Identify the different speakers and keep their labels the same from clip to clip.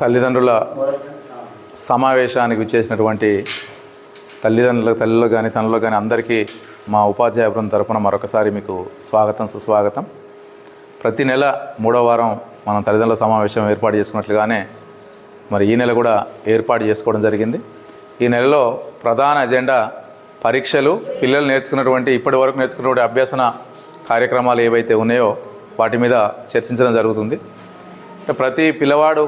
Speaker 1: తల్లిదండ్రుల సమావేశానికి విచ్చేసినటువంటి తల్లిదండ్రులకు తల్లిలో కానీ తనలో కానీ అందరికీ మా ఉపాధ్యాయ బృందం తరపున మరొకసారి మీకు స్వాగతం సుస్వాగతం. ప్రతి నెల మూడో వారం మనం తల్లిదండ్రుల సమావేశం ఏర్పాటు చేసుకున్నట్లుగానే మరి ఈ నెల కూడా ఏర్పాటు చేసుకోవడం జరిగింది. ఈ నెలలో ప్రధాన ఎజెండా పరీక్షలు పిల్లలు నేర్చుకున్నటువంటి ఇప్పటి వరకు నేర్చుకున్నటువంటి అభ్యసన కార్యక్రమాలు ఏవైతే ఉన్నాయో వాటి మీద చర్చించడం జరుగుతుంది. ప్రతి పిల్లవాడు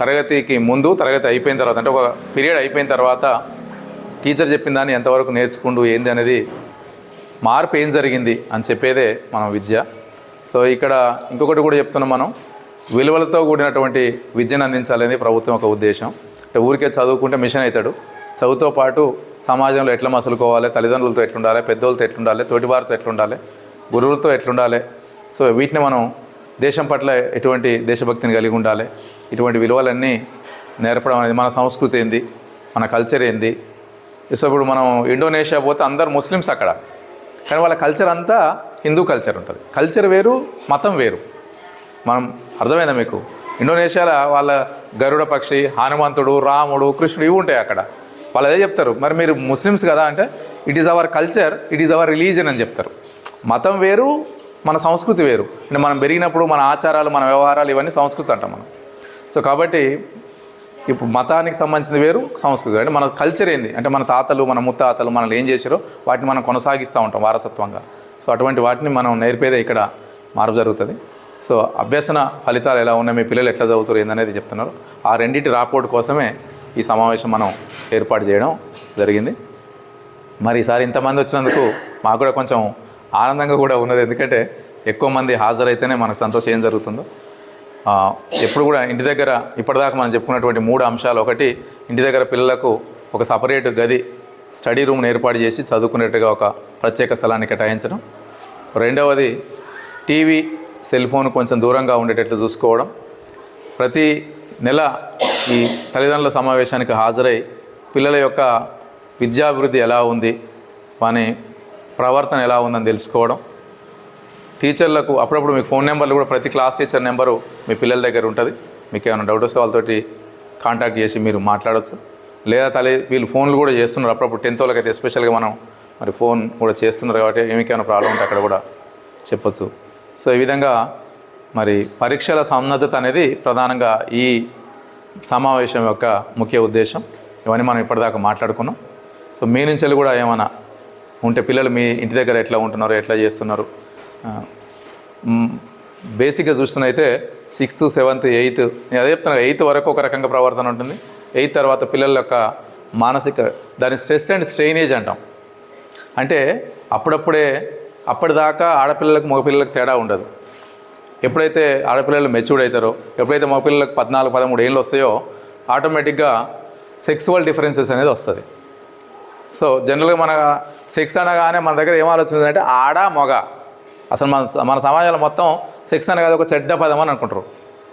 Speaker 1: తరగతికి ముందు తరగతి అయిపోయిన తర్వాత అంటే ఒక పీరియడ్ అయిపోయిన తర్వాత టీచర్ చెప్పిన దాన్ని ఎంతవరకు నేర్చుకుంటూ ఏంది అనేది మార్పు ఏం జరిగింది అని చెప్పేదే మన విద్య. సో ఇక్కడ ఇంకొకటి కూడా చెప్తున్నాం మనం. విలువలతో కూడినటువంటి విద్యను అందించాలనేది ప్రభుత్వం ఒక ఉద్దేశం. అంటే ఊరికే చదువుకుంటే మిషన్ అవుతాడు. చదువుతో పాటు సమాజంలో ఎట్లా మసులుకోవాలి తల్లిదండ్రులతో ఎట్లుండాలి పెద్దోళ్ళతో ఎట్లుండాలి తోటివారితో ఎట్లుండాలి గురువులతో ఎట్లుండాలి. సో వీటిని మనం దేశం పట్ల ఎటువంటి దేశభక్తిని కలిగి ఉండాలి? ఇటువంటి విలువలన్నీ నేర్పడం అనేది మన సంస్కృతి ఏంది? మన కల్చర్ ఏంది? ఇప్పుడు మనం ఇండోనేషియా పోతే అందరు ముస్లిమ్స్ అక్కడ. కానీ వాళ్ళ కల్చర్ అంతా హిందూ కల్చర్ ఉంటుంది. కల్చర్ వేరు మతం వేరు. మనం అర్థమైందా మీకు? ఇండోనేషియాలో వాళ్ళ గరుడ పక్షి హనుమంతుడు రాముడు కృష్ణుడు ఇవి ఉంటాయి అక్కడ. వాళ్ళు అదే చెప్తారు. మరి మీరు ముస్లిమ్స్ కదా అంటే it is our culture it is our religion అని చెప్తారు. మతం వేరు మన సంస్కృతి వేరు. మనం పెరిగినప్పుడు మన ఆచారాలు మన వ్యవహారాలు ఇవన్నీ సంస్కృతి అంటాం మనం. సో కాబట్టి ఇప్పుడు మతానికి సంబంధించింది వేరు సంస్కృతి అంటే మన కల్చర్ ఏంది? అంటే మన తాతలు మన ముత్తాతలు మనల్ని ఏం చేశారో వాటిని మనం కొనసాగిస్తూ ఉంటాం వారసత్వంగా. సో అటువంటి వాటిని మనం నేర్పేదే ఇక్కడ మార్పు జరుగుతుంది. సో అభ్యసన ఫలితాలు ఎలా ఉన్నాయి మీ పిల్లలు ఎట్లా చదువుతారు ఏందనేది చెప్తున్నారు. ఆ రెండింటి రాపోర్ట్ కోసమే ఈ సమావేశం మనం ఏర్పాటు చేయడం జరిగింది. మరి ఈసారి ఇంతమంది వచ్చినందుకు మాకు కూడా కొంచెం ఆనందంగా కూడా ఉన్నది. ఎందుకంటే ఎక్కువ మంది హాజరైతేనే మనకు సంతోషం ఏం జరుగుతుందో. ఎప్పుడు కూడా ఇంటి దగ్గర ఇప్పటిదాకా మనం చెప్పుకున్నటువంటి మూడు అంశాలు. ఒకటి ఇంటి దగ్గర పిల్లలకు ఒక సపరేట్ గది స్టడీ రూమ్ని ఏర్పాటు చేసి చదువుకునేట్టుగా ఒక ప్రత్యేక స్థలాన్ని కేటాయించడం. రెండవది టీవీ సెల్ ఫోన్ కొంచెం దూరంగా ఉండేటట్లు చూసుకోవడం. ప్రతి నెల ఈ తల్లిదండ్రుల సమావేశానికి హాజరై పిల్లల యొక్క విద్యాభివృద్ధి ఎలా ఉంది వాని ప్రవర్తన ఎలా ఉందని తెలుసుకోవడం. టీచర్లకు అప్పుడప్పుడు మీకు ఫోన్ నెంబర్లు కూడా ప్రతి క్లాస్ టీచర్ నెంబరు మీ పిల్లల దగ్గర ఉంటుంది. మీకు ఏమైనా డౌట్ వస్తే వాళ్ళతోటి కాంటాక్ట్ చేసి మీరు మాట్లాడవచ్చు లేదా తల్లి వీళ్ళు ఫోన్లు కూడా చేస్తున్నారు. అప్పుడప్పుడు టెన్త్ వాళ్ళకైతే ఎస్పెషల్గా మనం మరి ఫోన్ కూడా చేస్తున్నారు కాబట్టి ఏమికైనా ప్రాబ్లం ఉంటే అక్కడ కూడా చెప్పచ్చు. సో ఈ విధంగా మరి పరీక్షల సన్నద్ధత అనేది ప్రధానంగా ఈ సమావేశం యొక్క ముఖ్య ఉద్దేశం. ఇవన్నీ మనం ఇప్పటిదాకా మాట్లాడుకున్నాం. సో మీ నుంచి కూడా ఏమైనా ఉంటే పిల్లలు మీ ఇంటి దగ్గర ఎట్లా ఉంటున్నారు ఎట్లా చేస్తున్నారు? బేసిక్గా చూస్తున్నైతే సిక్స్త్ సెవెంత్ ఎయిత్ నేను అదే చెప్తున్నా ఎయిత్ వరకు ఒక రకంగా ప్రవర్తన ఉంటుంది. ఎయిత్ తర్వాత పిల్లల యొక్క మానసిక దాని స్ట్రెస్ అండ్ స్ట్రెయినేజ్ అంటాం. అంటే అప్పుడప్పుడే అప్పటిదాకా ఆడపిల్లలకు మగపిల్లలకు తేడా ఉండదు. ఎప్పుడైతే ఆడపిల్లలు మెచ్యూర్డ్ అవుతారో ఎప్పుడైతే మగపిల్లలకు పద్నాలుగు పదమూడు ఏళ్ళు వస్తాయో ఆటోమేటిక్గా సెక్సువల్ డిఫరెన్సెస్ అనేది వస్తుంది. సో జనరల్గా మన సెక్స్ అనగానే మన దగ్గర ఏం ఆలోచన అంటే ఆడ మొగ. అసలు మన మన సమాజంలో మొత్తం సెక్స్ అనగా ఒక చెడ్డ పదం అని అనుకుంటారు.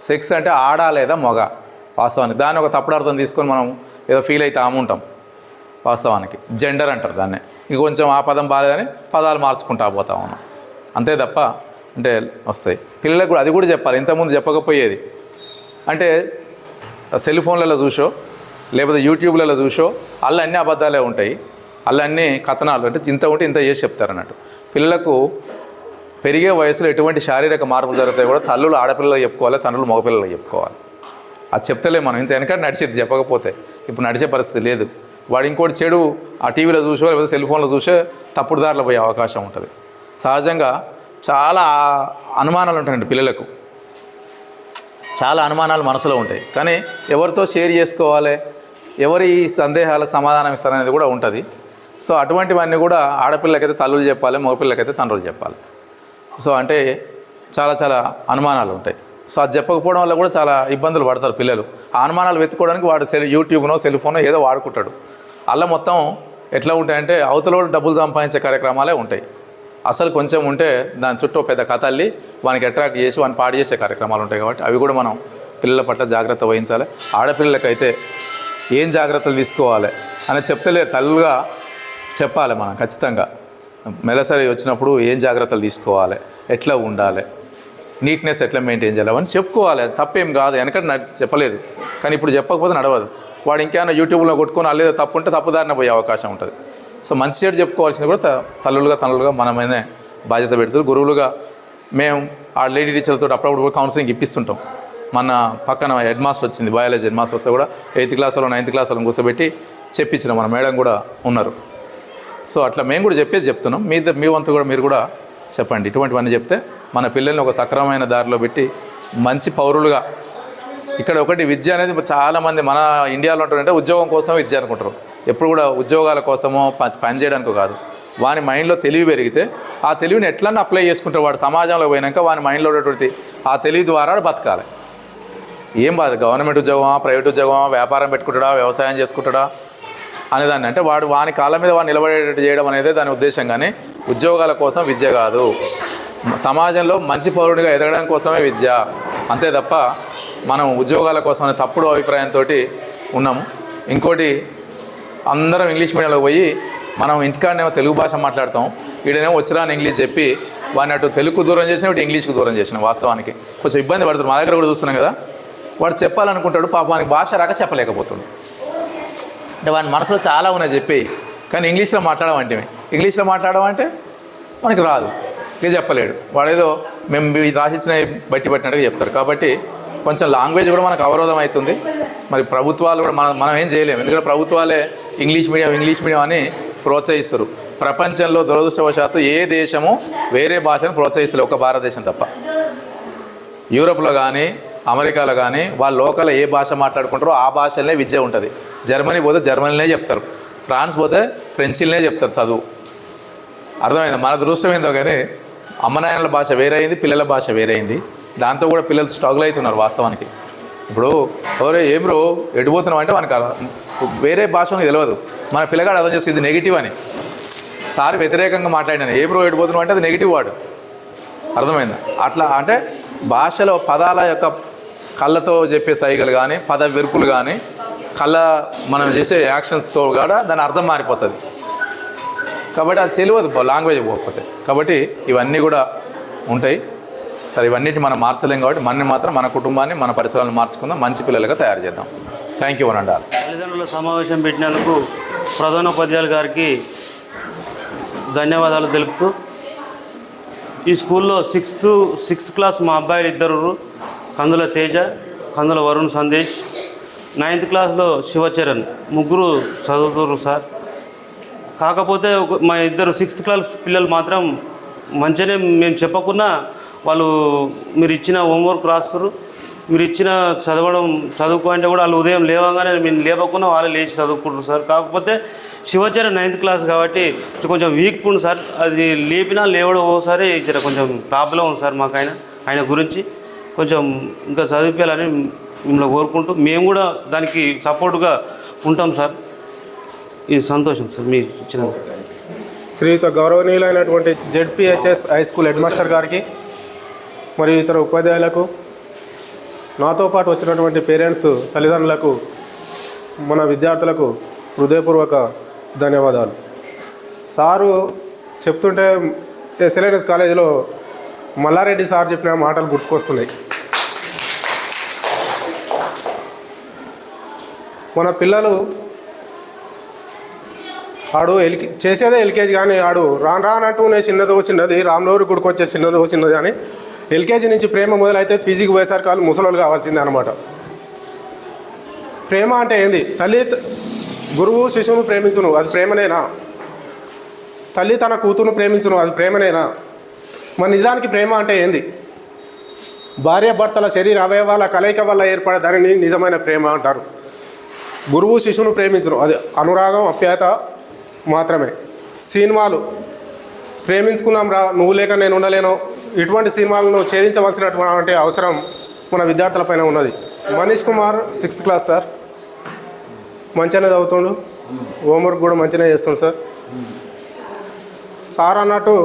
Speaker 1: సెక్స్ అంటే ఆడ లేదా మొగ వాస్తవానికి. దాన్ని ఒక తప్పుడు అర్థం తీసుకొని మనం ఏదో ఫీల్ అయితే ఉంటాం వాస్తవానికి. జెండర్ అంటారు దాన్ని. ఇంక కొంచెం ఆ పదం బాగాలేదని పదాలు మార్చుకుంటా పోతా ఉన్నాం. అంతే తప్ప అంటే వస్తాయి. పిల్లలకు కూడా అది కూడా చెప్పాలి. ఇంతకుముందు చెప్పకపోయేది. అంటే సెల్ ఫోన్లలో చూసో లేకపోతే యూట్యూబ్లలో చూసో అల్ల అన్ని అబద్ధాలే ఉంటాయి. అల్ల అన్ని కథనాలు అంటే ఇంత ఉంటే ఇంత చేసి చెప్తారన్నట్టు పిల్లలకు పెరిగే వయసులో ఎటువంటి శారీరక మార్పులు జరుగుతాయి కూడా తల్లులు ఆడపిల్లలకు చెప్పుకోవాలి తండ్రులు మగపిల్లలకు చెప్పుకోవాలి. అది చెప్తలే మనం. ఇంత వెనక నడిచేది చెప్పకపోతే. ఇప్పుడు నడిచే పరిస్థితి లేదు. వాడు ఇంకోటి చెడు ఆ టీవీలో చూసో లేకపోతే సెల్ ఫోన్లో తప్పుడు దారిలో పోయే అవకాశం ఉంటుంది. సహజంగా చాలా అనుమానాలు ఉంటాయండి పిల్లలకు. చాలా అనుమానాలు మనసులో ఉంటాయి. కానీ ఎవరితో షేర్ చేసుకోవాలి? ఎవరి ఈ సందేహాలకు సమాధానం ఇస్తారనేది కూడా ఉంటుంది. సో అటువంటివన్నీ కూడా ఆడపిల్లకైతే తల్లులు చెప్పాలి మగపిల్లకైతే తండ్రులు చెప్పాలి. సో అంటే చాలా చాలా అనుమానాలు ఉంటాయి. సో అది చెప్పకపోవడం వల్ల కూడా చాలా ఇబ్బందులు పడతారు పిల్లలు. ఆ అనుమానాలు వెతుక్కోవడానికి వాడు సెల్ యూట్యూబ్నో సెల్ ఫోనో ఏదో వాడుకుంటాడు. అలా మొత్తం ఎట్లా ఉంటాయంటే అవతలోడు డబ్బులు సంపాదించే కార్యక్రమాలే ఉంటాయి. అసలు కొంచెం ఉంటే దాని చుట్టూ పెద్ద కథ అల్లి వానికి అట్రాక్ట్ చేసి వాని పాడు చేసే కార్యక్రమాలు ఉంటాయి కాబట్టి అవి కూడా మనం పిల్లల పట్ల జాగ్రత్త వహించాలి. ఆడపిల్లలకైతే ఏం జాగ్రత్తలు తీసుకోవాలి అని చెప్తలే తల్లుగా చెప్పాలి మనం ఖచ్చితంగా. నెలసరి వచ్చినప్పుడు ఏం జాగ్రత్తలు తీసుకోవాలి? ఎట్లా ఉండాలి? నీట్నెస్ ఎట్లా మెయింటైన్ చేయాలి? అవన్నీ చెప్పుకోవాలి. తప్పేం కాదు. వెనకటి నడ- చెప్పలేదు. కానీ ఇప్పుడు చెప్పకపోతే నడవదు. వాడు ఇంకేమైనా యూట్యూబ్లో కొట్టుకొని అల్లేదో తప్పు ఉంటే తప్పుదారిన పోయే అవకాశం ఉంటుంది. సో మంచి చెడు చెప్పుకోవాల్సింది కూడా తల్లులుగా తల్లులుగా మనమైనా బాధ్యత పెడుతుంది. గురువులుగా మేము ఆ లేడీ టీచర్లతో అప్పుడప్పుడు కౌన్సిలింగ్ ఇప్పిస్తుంటాం. మన పక్కన హెడ్ మాస్టర్ వచ్చింది బయాలజీ హెడ్ మాస్టర్ వస్తే కూడా ఎయిత్ క్లాస్లో నైన్త్ క్లాస్లో కూర్చోబెట్టి చెప్పించిన మన మేడం కూడా ఉన్నారు. సో అట్లా మేము కూడా చెప్పేసి చెప్తున్నాం. మీ మీ వంతు కూడా మీరు కూడా చెప్పండి. ఇటువంటివన్నీ చెప్తే మన పిల్లల్ని ఒక సక్రమమైన దారిలో పెట్టి మంచి పౌరులుగా ఇక్కడ ఒకటి విద్య అనేది చాలామంది మన ఇండియాలో ఉంటారంటే ఉద్యోగం కోసం విద్య అనుకుంటారు. ఎప్పుడు కూడా ఉద్యోగాల కోసమో ప- పని చేయడానికో కాదు. వాని మైండ్లో తెలివి పెరిగితే ఆ తెలివిని ఎట్లన్నా అప్లై చేసుకుంటారు. వాడు సమాజంలో పోయినాక వాని మైండ్లో ఉన్నటువంటి ఆ తెలివి ద్వారా బతకాలి. ఏం బాధ? గవర్నమెంట్ ఉద్యోగమా? ప్రైవేట్ ఉద్యోగమా? వ్యాపారం పెట్టుకుంటాడా? వ్యవసాయం చేసుకుంటాడా? అనేదాన్ని అంటే వాడు వాని కాళ్ళ మీద వాడు నిలబడేటట్టు చేయడం అనేది దాని ఉద్దేశం కానీ ఉద్యోగాల కోసం విద్య కాదు. సమాజంలో మంచి పౌరుడిగా ఎదగడం కోసమే విద్య. అంతే తప్ప మనం ఉద్యోగాల కోసం తప్పుడు అభిప్రాయంతో ఉన్నాము. ఇంకోటి అందరం ఇంగ్లీష్ మీడియంలో పోయి మనం ఇంటికాడనేమో తెలుగు భాష మాట్లాడతాం. ఈడనేమో వచ్చిరాని ఇంగ్లీష్ చెప్పి వాడిని అటు తెలుగు దూరం చేసిన ఇటు ఇంగ్లీష్కి దూరం చేసిన వాస్తవానికి. కొంచెం ఇబ్బంది పడుతుంది మా దగ్గర కూడా చూస్తున్నాం కదా. వాడు చెప్పాలనుకుంటాడు పాపానికి భాష రాక చెప్పలేకపోతుంది అంటే వాని మనసులో చాలా ఉన్నాయి చెప్పేవి కానీ ఇంగ్లీష్లో మాట్లాడమంటే ఇంగ్లీష్లో మాట్లాడమంటే మనకి రాదు. ఇక చెప్పలేడు. వాడేదో మేము రాసిచ్చిన బట్టి పట్టినట్టుగా చెప్తారు. కాబట్టి కొంచెం లాంగ్వేజ్ కూడా మనకు అవరోధం అవుతుంది. మరి ప్రభుత్వాలు కూడా మనం మనం ఏం చేయలేము. ఎందుకంటే ప్రభుత్వాలే ఇంగ్లీష్ మీడియం ఇంగ్లీష్ మీడియం అని ప్రోత్సహిస్తారు. ప్రపంచంలో దురదృష్టవశాత్తు ఏ దేశము వేరే భాషను ప్రోత్సహిస్తలేదు. ఒక భారతదేశం తప్ప. యూరోప్లో కానీ అమెరికాలో కానీ వాళ్ళ లోకల్ ఏ భాష మాట్లాడుకుంటారో ఆ భాషలనే విద్య ఉంటుంది. జర్మనీ పోతే జర్మనీనే చెప్తారు. ఫ్రాన్స్ పోతే ఫ్రెంచ్లనే చెప్తారు చదువు. అర్థమైంది? మన దృష్టం ఏందో కానీ అమ్మనాయనల భాష వేరైంది పిల్లల భాష వేరైంది. దాంతో కూడా పిల్లలు స్ట్రగుల్ అవుతున్నారు వాస్తవానికి. ఇప్పుడు ఎవరే ఏం బ్రో? ఎడిపోతున్నాం అంటే మనకు వేరే భాష మనకు తెలియదు మన పిల్లగాడు అర్థం చేసుకుంది నెగిటివ్ అని. సార్ వ్యతిరేకంగా మాట్లాడినాను. ఏ బ్రో ఎడిపోతున్నాం అంటే అది నెగిటివ్ వాడు అర్థమైందా? అట్లా అంటే భాషలో పదాల యొక్క కళ్ళతో చెప్పే సైగలు కానీ పద వెరుపులు కానీ కళ్ళ మనం చేసే యాక్షన్స్తో కూడా దాని అర్థం మారిపోతుంది. కాబట్టి అది తెలియదు లాంగ్వేజ్ పోకపోతే. కాబట్టి ఇవన్నీ కూడా ఉంటాయి. సరే ఇవన్నిటి మనం మార్చలేం కాబట్టి మన మాత్రం మన కుటుంబాన్ని మన పరిసరాలను మార్చుకుందాం మంచి పిల్లలుగా తయారు చేద్దాం. థ్యాంక్ యూ అనండి
Speaker 2: తల్లిదండ్రుల సమావేశం పెట్టినందుకు ప్రధానోపాధ్యాయులు గారికి ధన్యవాదాలు తెలుపుతూ ఈ స్కూల్లో సిక్స్త్ సిక్స్త్ క్లాస్ మా అబ్బాయిలు ఇద్దరు కందుల తేజ కందుల వరుణ్ సందేశ్. నైన్త్ క్లాస్లో శివచరణ్ ముగ్గురు చదువుతున్నారు సార్. కాకపోతే మా ఇద్దరు సిక్స్త్ క్లాస్ పిల్లలు మాత్రం మంచిగానే మేము చెప్పకున్నా వాళ్ళు మీరు ఇచ్చిన హోంవర్క్ రాస్తారు మీరు ఇచ్చిన చదవడం చదువుకో అంటే కూడా వాళ్ళు ఉదయం లేవగానే మేము లేపకుండా వాళ్ళు లేచి చదువుకుంటారు సార్. కాకపోతే శివచరణ నైన్త్ క్లాస్ కాబట్టి కొంచెం వీక్ ఉంది సార్. అది లేపినా లేవడం ఓసారి జర కొంచెం ప్రాబ్లం ఉంది సార్ మాకు ఆయన ఆయన గురించి. కొంచెం ఇంకా చదివించాలని మిమ్మల్ని కోరుకుంటూ మేము కూడా దానికి సపోర్ట్గా ఉంటాం సార్. ఇది సంతోషం సార్ మీరు ఇచ్చిన
Speaker 3: శ్రీయుత గౌరవనీయులైనటువంటి ZPHS high school head master గారికి మరియు ఇతర ఉపాధ్యాయులకు నాతో పాటు వచ్చినటువంటి పేరెంట్స్ తల్లిదండ్రులకు మన విద్యార్థులకు హృదయపూర్వక ధన్యవాదాలు. సారు చెప్తుంటే ఎస్ఎల్ఎన్ఎస్ కాలేజీలో మల్లారెడ్డి సార్ చెప్పిన మాటలు గుర్తుకొస్తున్నాయి. మన పిల్లలు ఆడు ఎల్కి చేసేదే ఎల్కేజీ కానీ ఆడు రాను రానంటూనే చిన్నదో చిన్నది రామ్లోరి గుడికి వచ్చే చిన్నదో చిన్నది అని ఎల్కేజీ నుంచి ప్రేమ మొదలైతే పీజీకి పోయేసరికి వాళ్ళు ముసలోళ్ళు కావాల్సిందే అనమాట ప్రేమ అంటే ఏంది? తల్లి గురువు శిశువును ప్రేమించును అది ప్రేమనేనా? తల్లి తన కూతురును ప్రేమించును అది ప్రేమనేనా? మరి నిజానికి ప్రేమ అంటే ఏంది? భార్య భర్తల శరీర అవయవాల కలయిక వల్ల ఏర్పడే దానిని నిజమైన ప్రేమ అంటారు. గురువు శిశువును ప్రేమించును అది అనురాగం అప్యాయత మాత్రమే. సినిమాలు ప్రేమించుకున్నాం రా నువ్వు లేక నేను ఉండలేను. ఇటువంటి సినిమాలను ఛేదించవలసినటువంటి అవసరం మన విద్యార్థులపైన ఉన్నది. Manish Kumar sixth class sir. మంచిగానే చదువుతుండు. హోంవర్క్ కూడా మంచిగానే చేస్తుండు సార్. సార్ అన్నట్టు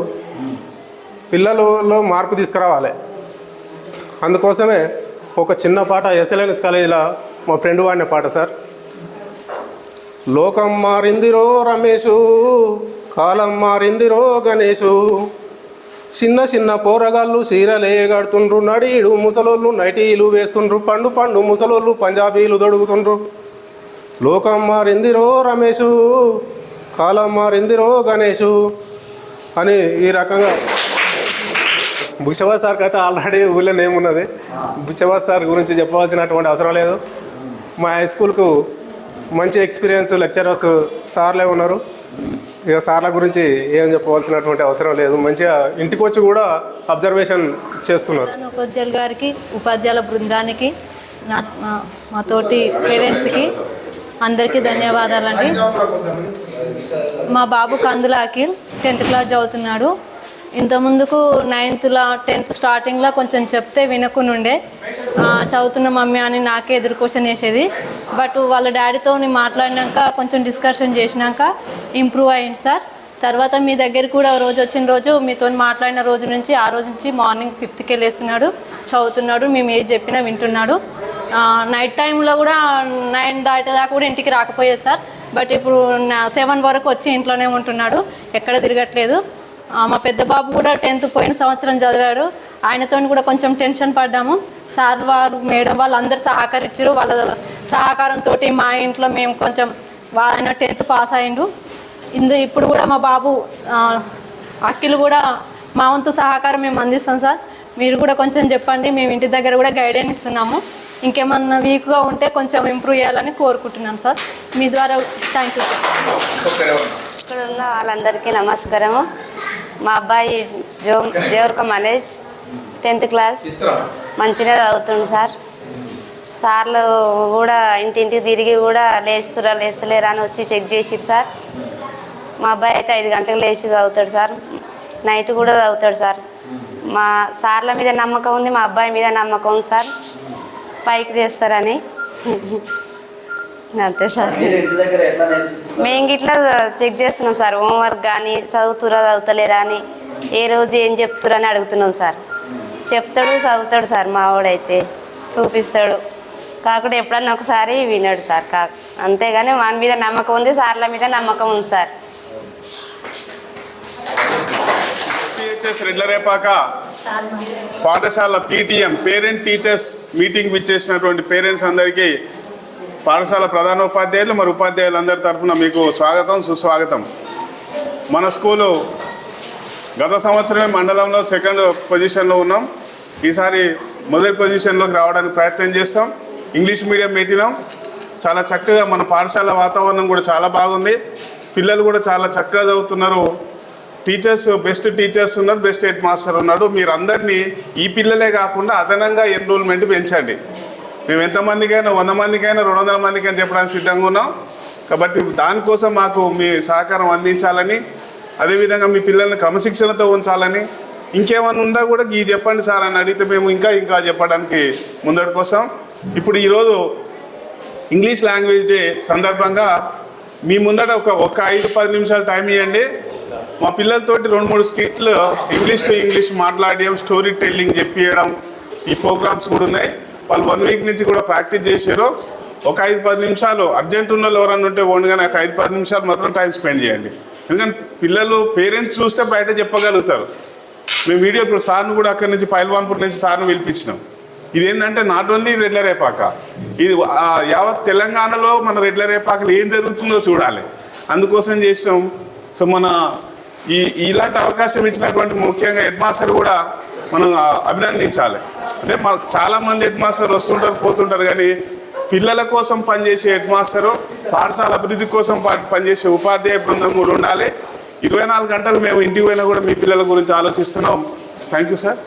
Speaker 3: పిల్లలలో మార్పు తీసుకురావాలి. అందుకోసమే ఒక చిన్న పాట ఎస్ఎల్ఎన్ఎస్ కాలేజీలో మా ఫ్రెండ్ వాడిన పాట సార్. లోకం మారిందిరో రమేషు కాలం మారిందిరో గణేషు చిన్న చిన్న పోరగాళ్ళు చీరలే కడుతుండ్రు నడీడు ముసలోళ్ళు నైటీలు వేస్తుండ్రు పండు పండు ముసలోళ్ళు పంజాబీలు దొడుగుతుండ్రు. లోకం మారిందిరో రమేషు కాలం మారిందిరో గణేషు అని ఈ రకంగా బుషవా సార్కి అయితే ఆల్రెడీ ఊళ్ళో నేమ్ ఉన్నది బుచ్చవా సార్ గురించి చెప్పవలసినటువంటి అవసరం లేదు. మా హై స్కూల్కు మంచి ఎక్స్పీరియన్స్ లెక్చరర్స్ సార్లే ఉన్నారు. ఇక సార్ల గురించి ఏం చెప్పవలసినటువంటి అవసరం లేదు. మంచిగా ఇంటికి వచ్చి కూడా అబ్జర్వేషన్ చేస్తున్నారు.
Speaker 4: ఉపాధ్యాయులు గారికి ఉపాధ్యాయుల బృందానికి నా మా- తోటి పేరెంట్స్కి అందరికీ ధన్యవాదాలండి. మా బాబు కందుల అఖిల్ టెన్త్ క్లాస్ చదువుతున్నాడు. ఇంతకుముందుకు నైన్త్లో టెన్త్ స్టార్టింగ్లో కొంచెం చెప్తే వినకునుండే చదువుతున్న మమ్మీ అని నాకే ఎదురు క్వశ్చన్ వేసేది బట్ వాళ్ళ డాడీతో మాట్లాడినాక కొంచెం డిస్కషన్ చేసినాక ఇంప్రూవ్ అయింది సార్. తర్వాత మీ దగ్గర కూడా రోజు వచ్చిన రోజు మీతో మాట్లాడిన రోజు నుంచి ఆ రోజు నుంచి మార్నింగ్ ఫిఫ్త్కి వెళ్ళేస్తున్నాడు చదువుతున్నాడు మేము ఏది చెప్పినా వింటున్నాడు. నైట్ టైంలో కూడా నైన్ దాటేదాకా కూడా ఇంటికి రాకపోయేది సార్. బట్ ఇప్పుడు సెవెన్ వరకు వచ్చి ఇంట్లోనే ఉంటున్నాడు. ఎక్కడ తిరగట్లేదు. మా పెద్ద బాబు కూడా టెన్త్ పోయిన సంవత్సరం చదివాడు. ఆయనతో కూడా కొంచెం టెన్షన్ పడ్డాము. సార్ వారు మేడం వాళ్ళు అందరు సహకరించారు. వాళ్ళ సహకారంతో మా ఇంట్లో మేము కొంచెం ఆయన టెన్త్ పాస్ అయిండు. ఇందు ఇప్పుడు కూడా మా బాబు అఖిలు అఖిల్ కూడా మా వంతు సహకారం మేము అందిస్తాం సార్. మీరు కూడా కొంచెం చెప్పండి. మేము ఇంటి దగ్గర కూడా గైడెన్స్ ఇస్తున్నాము. ఇంకేమన్నా వీక్గా ఉంటే కొంచెం ఇంప్రూవ్ చేయాలని కోరుకుంటున్నాను సార్. మీ ద్వారా థ్యాంక్ యూ సార్
Speaker 5: ఇక్కడ ఉన్న వాళ్ళందరికీ నమస్కారము. మా అబ్బాయి జో దేవరక మనేజ్ టెన్త్ క్లాస్. మంచిగా చదువుతుండు సార్. సార్లు కూడా ఇంటింటికి తిరిగి కూడా లేస్తురా లేస్తలేరా అని వచ్చి చెక్ చేసిరు సార్. మా అబ్బాయి అయితే ఐదు గంటలకు లేచి చదువుతాడు సార్. నైట్ కూడా చదువుతాడు సార్. మా సార్ల మీద నమ్మకం ఉంది మా అబ్బాయి మీద నమ్మకం ఉంది సార్. పైకి తెస్తారని. అంతే సార్. మేము ఇట్లా చెక్ చేస్తున్నాం సార్. హోంవర్క్ కానీ చదువుతురా చదువుతలేరా అని. ఏ రోజు ఏం చెప్తురా అని అడుగుతున్నాం సార్. చెప్తాడు చదువుతాడు సార్ మా వాడైతే. చూపిస్తాడు. కాకుండా ఎప్పుడన్నా ఒకసారి వినాడు సార్ కా అంతేగాని మన మీద నమ్మకం ఉంది సార్ల మీద నమ్మకం ఉంది సార్.
Speaker 6: రెడ్లరేపాక పాఠశాల పీటీఎం పేరెంట్ టీచర్స్ మీటింగ్ విచ్చేసినటువంటి పేరెంట్స్ అందరికీ పాఠశాల ప్రధాన ఉపాధ్యాయులు మరి ఉపాధ్యాయులు అందరి తరఫున మీకు స్వాగతం సుస్వాగతం. మన స్కూలు గత సంవత్సరమే మండలంలో సెకండ్ పొజిషన్లో ఉన్నాం. ఈసారి మొదటి పొజిషన్లోకి రావడానికి ప్రయత్నం చేస్తాం. ఇంగ్లీష్ మీడియం పెట్టినాం చాలా చక్కగా మన పాఠశాల వాతావరణం కూడా చాలా బాగుంది. పిల్లలు కూడా చాలా చక్కగా చదువుతున్నారు. టీచర్స్ బెస్ట్ టీచర్స్ ఉన్నారు బెస్ట్ హెడ్ మాస్టర్ ఉన్నాడు. మీరు అందరినీ ఈ పిల్లలే కాకుండా అదనంగా ఎన్రోల్మెంట్ పెంచండి. మేము ఎంతమందికైనా వంద మందికైనా రెండు వందల మందికైనా చెప్పడానికి సిద్ధంగా ఉన్నాం. కాబట్టి దానికోసం మాకు మీ సహకారం అందించాలని అదేవిధంగా మీ పిల్లల్ని క్రమశిక్షణతో ఉంచాలని ఇంకేమైనా ఉందా కూడా ఈ చెప్పండి సార్ అని అడిగితే మేము ఇంకా ఇంకా చెప్పడానికి ముందడి కోసం ఇప్పుడు ఈరోజు ఇంగ్లీష్ లాంగ్వేజ్ డే సందర్భంగా మీ ముందట ఒక ఒక ఐదు పది నిమిషాలు టైం ఇవ్వండి. మా పిల్లలతోటి రెండు మూడు స్కిట్లు ఇంగ్లీష్ టు ఇంగ్లీష్ మాట్లాడడం స్టోరీ టెల్లింగ్ చెప్పియడం ఈ ప్రోగ్రామ్స్ కూడా ఉన్నాయి. వాళ్ళు వన్ వీక్ నుంచి కూడా ప్రాక్టీస్ చేశారు ఒక ఐదు పది నిమిషాలు అర్జెంట్ ఉన్న వాళ్ళు ఎవరన్నా ఉంటే ఓన్గా నాకు ఐదు పది నిమిషాలు మాత్రం టైం స్పెండ్ చేయండి. ఎందుకంటే పిల్లలు పేరెంట్స్ చూస్తే బయట చెప్పగలుగుతారు. మేము వీడియో ఇప్పుడు సార్ను కూడా అక్కడి నుంచి పైల్వాన్పూర్ నుంచి సార్ను పిలిపించినాం. ఇదేంటంటే నాట్ ఓన్లీ రెడ్లరేపాక ఇది యావత్ తెలంగాణలో మన రెడ్లరేపాకలు ఏం జరుగుతుందో చూడాలి. అందుకోసం చేసినాం. సో మన ఈ ఇలాంటి అవకాశం ఇచ్చినటువంటి ముఖ్యంగా హెడ్ మాస్టర్ కూడా మనం అభినందించాలి. అంటే మన చాలామంది హెడ్ మాస్టర్ వస్తుంటారు పోతుంటారు కానీ పిల్లల కోసం పనిచేసే హెడ్ మాస్టరు పాఠశాల అభివృద్ధి కోసం పనిచేసే ఉపాధ్యాయ బృందం కూడా ఉండాలి. ఇరవై నాలుగు గంటలు మేము ఇంటికి పోయినా కూడా మీ పిల్లల గురించి ఆలోచిస్తున్నాం. Thank you sir